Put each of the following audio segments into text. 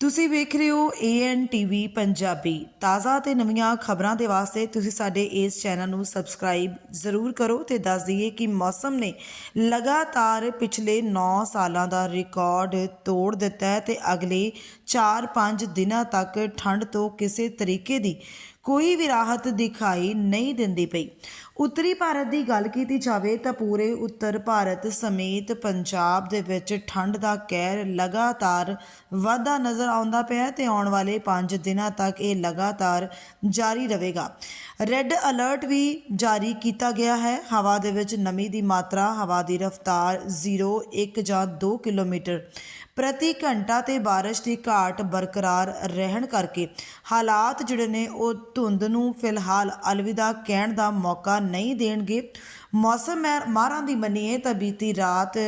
ਤੁਸੀਂ ਵੇਖ ਰਹੇ ਹੋ ਏਐਨ ਟੀਵੀ ਪੰਜਾਬੀ। ਤਾਜ਼ਾ ਤੇ ਨਵੀਆਂ ਖਬਰਾਂ ਦੇ ਵਾਸਤੇ ਤੁਸੀਂ ਸਾਡੇ ਇਸ ਚੈਨਲ ਨੂੰ ਸਬਸਕ੍ਰਾਈਬ ਜ਼ਰੂਰ ਕਰੋ ਤੇ ਦੱਸ ਦਈਏ ਕਿ ਮੌਸਮ ਨੇ ਲਗਾਤਾਰ ਪਿਛਲੇ 9 ਸਾਲਾਂ ਦਾ ਰਿਕਾਰਡ ਤੋੜ ਦਿੱਤਾ ਹੈ ਤੇ ਅਗਲੇ 4-5 ਦਿਨਾਂ ਤੱਕ ਠੰਡ ਤੋਂ ਕਿਸੇ ਤਰੀਕੇ ਦੀ ਕੋਈ ਵੀ ਰਾਹਤ ਦਿਖਾਈ ਨਹੀਂ ਦਿੰਦੀ ਪਈ। ਉੱਤਰੀ ਭਾਰਤ ਦੀ ਗੱਲ ਕੀਤੀ ਜਾਵੇ ਤਾਂ ਪੂਰੇ ਉੱਤਰ ਭਾਰਤ ਸਮੇਤ ਪੰਜਾਬ ਦੇ ਵਿੱਚ ਠੰਡ ਦਾ ਕਹਿਰ ਲਗਾਤਾਰ ਵਾਧਾ ਨਜ਼ਰ ਆਉਂਦਾ ਪਿਆ ਹੈ ਤੇ ਆਉਣ ਵਾਲੇ 5 ਦਿਨਾਂ ਤੱਕ ਇਹ ਲਗਾਤਾਰ ਜਾਰੀ ਰਹੇਗਾ। ਰੈੱਡ ਅਲਰਟ ਵੀ ਜਾਰੀ ਕੀਤਾ ਗਿਆ ਹੈ। ਹਵਾ ਦੇ ਵਿੱਚ ਨਮੀ ਦੀ ਮਾਤਰਾ, ਹਵਾ ਦੀ ਰਫ਼ਤਾਰ 0 1 ਜਾਂ 2 ਕਿਲੋਮੀਟਰ। ਪ੍ਰਤੀ ਘੰਟਾ ਤੇ ਬਾਰਿਸ਼ ਦੀ ਘਾਟ ਬਰਕਰਾਰ ਰਹਿਣ ਕਰਕੇ ਹਾਲਾਤ ਜਿਹੜੇ ਨੇ, ਉਹ ਧੁੰਦ ਨੂੰ ਫਿਲਹਾਲ ਅਲਵਿਦਾ ਕਹਿਣ ਦਾ ਮੌਕਾ ਨਹੀਂ ਦੇਣਗੇ। ਮੌਸਮ ਮਹਿ- ਮਾਹਰਾਂ ਦੀ ਮੰਨੀਏ ਤਾਂ ਬੀਤੀ ਰਾਤ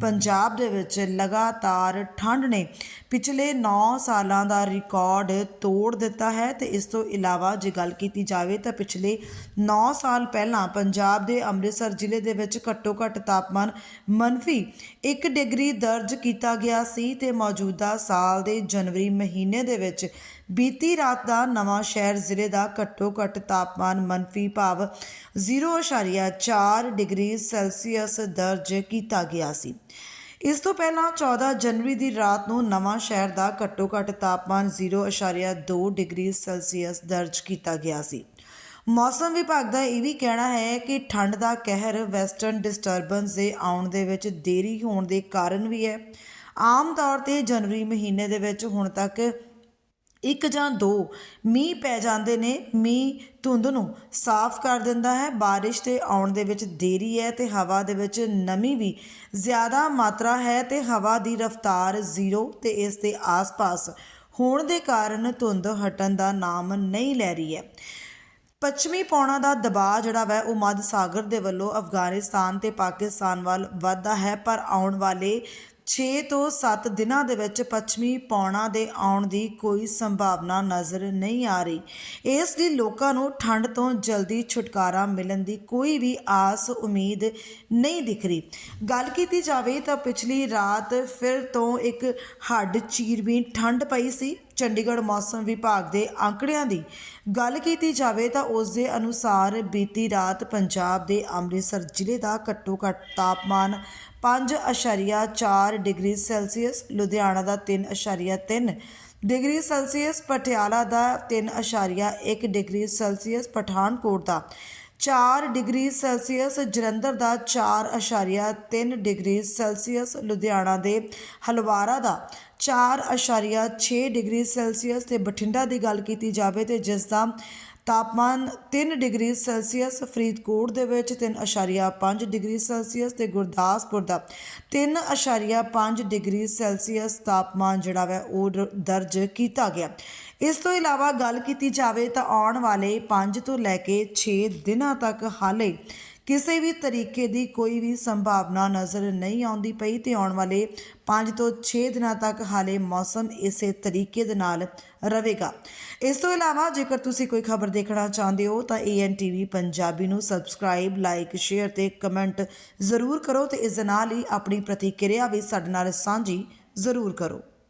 ਪੰਜਾਬ ਦੇ ਵਿੱਚ ਲਗਾਤਾਰ ਠੰਡ ਨੇ। ਪਿਛਲੇ 9 ਸਾਲਾਂ ਦਾ ਰਿਕਾਰਡ ਤੋੜ ਦਿੱਤਾ ਹੈ ਤੇ ਇਸ ਤੋਂ ਇਲਾਵਾ ਜੇ ਗੱਲ ਕੀਤੀ ਜਾਵੇ ਤਾਂ ਪਿਛਲੇ 9 ਸਾਲ ਪਹਿਲਾਂ ਪੰਜਾਬ ਦੇ ਅੰਮ੍ਰਿਤਸਰ ਜ਼ਿਲ੍ਹੇ ਦੇ ਵਿੱਚ ਘੱਟੋ ਘੱਟ ਤਾਪਮਾਨ ਮੰਫੀ 1 ਡਿਗਰੀ ਦਰਜ ਕੀਤਾ ਗਿਆ ਸੀ ਤੇ ਮੌਜੂਦਾ ਸਾਲ ਦੇ ਜਨਵਰੀ ਮਹੀਨੇ ਦੇ ਵਿੱਚ ਬੀਤੀ ਰਾਤ ਦਾ ਨਵਾਂ ਸ਼ਹਿਰ ਜ਼ਿਲ੍ਹੇ ਦਾ ਘੱਟੋ ਘੱਟ ਤਾਪਮਾਨ ਮੰਫੀ ਭਾਵ 0.4 ਡਿਗਰੀ ਸੈਲਸੀਅਸ ਦਰਜ ਕੀਤਾ ਗਿਆ ਸੀ। ਇਸ ਤੋਂ ਪਹਿਲਾਂ 14 ਜਨਵਰੀ ਦੀ ਰਾਤ ਨੂੰ ਨਵਾਂ ਸ਼ਹਿਰ ਦਾ ਘੱਟੋ ਘੱਟ ਤਾਪਮਾਨ 0.2 ਡਿਗਰੀ ਸੈਲਸੀਅਸ ਦਰਜ ਕੀਤਾ ਗਿਆ ਸੀ। ਮੌਸਮ ਵਿਭਾਗ ਦਾ ਇਹ ਵੀ ਕਹਿਣਾ ਹੈ ਕਿ ਠੰਡ ਦਾ ਕਹਿਰ ਵੈਸਟਰਨ ਡਿਸਟਰਬੈਂਸ ਦੇ ਆਉਣ ਦੇ ਵਿੱਚ ਦੇਰੀ ਹੋਣ ਦੇ ਕਾਰਨ ਵੀ ਹੈ। ਆਮ ਤੌਰ ਤੇ ਜਨਵਰੀ ਮਹੀਨੇ ਦੇ ਵਿੱਚ ਹੁਣ ਤੱਕ ਇੱਕ ਜਾਂ ਦੋ ਮੀਂਹ ਪੈ ਜਾਂਦੇ ਨੇ। ਮੀਂਹ ਧੁੰਦ ਨੂੰ ਸਾਫ਼ ਕਰ ਦਿੰਦਾ ਹੈ। ਬਾਰਿਸ਼ ਤੇ ਆਉਣ ਦੇ ਵਿੱਚ ਦੇਰੀ ਹੈ ਤੇ ਹਵਾ ਦੇ ਵਿੱਚ ਨਮੀ ਵੀ ਜ਼ਿਆਦਾ ਮਾਤਰਾ ਹੈ ਤੇ ਹਵਾ ਦੀ ਰਫ਼ਤਾਰ ਜ਼ੀਰੋ ਤੇ ਇਸ ਦੇ ਆਸ-ਪਾਸ ਹੋਣ ਦੇ ਕਾਰਨ ਧੁੰਦ ਹਟਣ ਦਾ ਨਾਮ ਨਹੀਂ ਲੈ ਰਹੀ ਹੈ। ਪੱਛਮੀ ਪੌਣਾ ਦਾ ਦਬਾਅ ਜਿਹੜਾ ਵੈ, ਉਹ ਮੱਧ ਸਾਗਰ ਦੇ ਵੱਲੋਂ ਅਫਗਾਨਿਸਤਾਨ ਤੇ ਪਾਕਿਸਤਾਨ ਵੱਲ ਵੱਧਦਾ ਹੈ, ਪਰ ਆਉਣ ਵਾਲੇ 6 ਤੋਂ 7 ਦਿਨਾਂ ਦੇ ਵਿੱਚ ਪੱਛਮੀ ਪੌਣਾ ਦੇ ਆਉਣ ਦੀ ਕੋਈ ਸੰਭਾਵਨਾ ਨਜ਼ਰ ਨਹੀਂ ਆ ਰਹੀ। ਇਸ ਲਈ ਲੋਕਾਂ ਨੂੰ ਠੰਡ ਤੋਂ ਜਲਦੀ ਛੁਟਕਾਰਾ ਮਿਲਣ ਦੀ ਕੋਈ ਵੀ ਆਸ, ਉਮੀਦ ਨਹੀਂ ਦਿਖ ਰਹੀ। ਗੱਲ ਕੀਤੀ ਜਾਵੇ ਤਾਂ ਪਿਛਲੀ ਰਾਤ ਫਿਰ ਤੋਂ ਇੱਕ ਹੱਡ ਚੀਰਵੀਂ ਠੰਡ ਪਈ ਸੀ। ਚੰਡੀਗੜ੍ਹ ਮੌਸਮ ਵਿਭਾਗ ਦੇ ਅੰਕੜਿਆਂ ਦੀ ਗੱਲ ਕੀਤੀ ਜਾਵੇ ਤਾਂ ਉਸ ਦੇ ਅਨੁਸਾਰ ਬੀਤੀ ਰਾਤ ਪੰਜਾਬ ਦੇ ਅੰਮ੍ਰਿਤਸਰ ਜ਼ਿਲ੍ਹੇ ਦਾ ਘੱਟੋ ਘੱਟ ਤਾਪਮਾਨ 5.4 ਡਿਗਰੀ ਸੈਲਸੀਅਸ, ਲੁਧਿਆਣਾ ਦਾ 3.3 ਡਿਗਰੀ ਸੈਲਸੀਅਸ, ਪਟਿਆਲਾ ਦਾ 3.1 ਡਿਗਰੀ ਸੈਲਸੀਅਸ, ਪਠਾਨਕੋਟ ਦਾ 4 ਡਿਗਰੀ ਸੈਲਸੀਅਸ, ਜਲੰਧਰ ਦਾ 4.3 ਡਿਗਰੀ ਸੈਲਸੀਅਸ, ਲੁਧਿਆਣਾ ਦੇ ਹਲਵਾਰਾ ਦਾ 4.6 ਡਿਗਰੀ ਸੈਲਸੀਅਸ ਤੇ ਬਠਿੰਡਾ ਦੀ ਗੱਲ ਕੀਤੀ ਜਾਵੇ ਤੇ ਜਿਸ ਦਾ ਤਾਪਮਾਨ 3 ਡਿਗਰੀ ਸੈਲਸੀਅਸ ਫਰੀਦਕੋਟ ਦੇ ਵਿੱਚ 3.5 ਡਿਗਰੀ ਸੈਲਸੀਅਸ ਤੇ ਗੁਰਦਾਸਪੁਰ ਦਾ। 3.5 ਡਿਗਰੀ ਸੈਲਸੀਅਸ ਤਾਪਮਾਨ ਜਿਹੜਾ ਵੈ, ਉਹ ਰ- ਦਰਜ ਕੀਤਾ ਗਿਆ। ਇਸ ਤੋਂ ਇਲਾਵਾ ਗੱਲ ਕੀਤੀ ਜਾਵੇ ਤਾਂ ਆਉਣ ਵਾਲੇ 5 ਤੋਂ ਲੈ ਕੇ 6 ਦਿਨਾਂ ਤੱਕ ਹਾਲੇ ਕਿਸੇ ਵੀ ਤਰੀਕੇ ਦੀ ਕੋਈ ਵੀ ਸੰਭਾਵਨਾ ਨਜ਼ਰ ਨਹੀਂ ਆਉਂਦੀ ਪਈ ਤੇ ਆਉਣ ਵਾਲੇ 5 ਤੋਂ 6 ਦਿਨਾਂ ਤੱਕ ਹਾਲੇ ਮੌਸਮ ਇਸੇ ਤਰੀਕੇ ਦੇ ਨਾਲ ਰਹੇਗਾ। ਇਸ ਤੋਂ ਇਲਾਵਾ ਜੇਕਰ ਤੁਸੀਂ ਕੋਈ ਖਬਰ ਦੇਖਣਾ ਚਾਹੁੰਦੇ ਹੋ ਤਾਂ ਏਐਨ ਟੀਵੀ ਪੰਜਾਬੀ ਨੂੰ ਸਬਸਕ੍ਰਾਈਬ, ਲਾਈਕ, ਸ਼ੇਅਰ ਤੇ ਕਮੈਂਟ ਜ਼ਰੂਰ ਕਰੋ ਤੇ ਇਸ ਦੇ ਨਾਲ ਹੀ ਆਪਣੀ ਪ੍ਰਤੀਕਿਰਿਆ ਵੀ ਸਾਡੇ ਨਾਲ ਸਾਂਝੀ ਜ਼ਰੂਰ ਕਰੋ।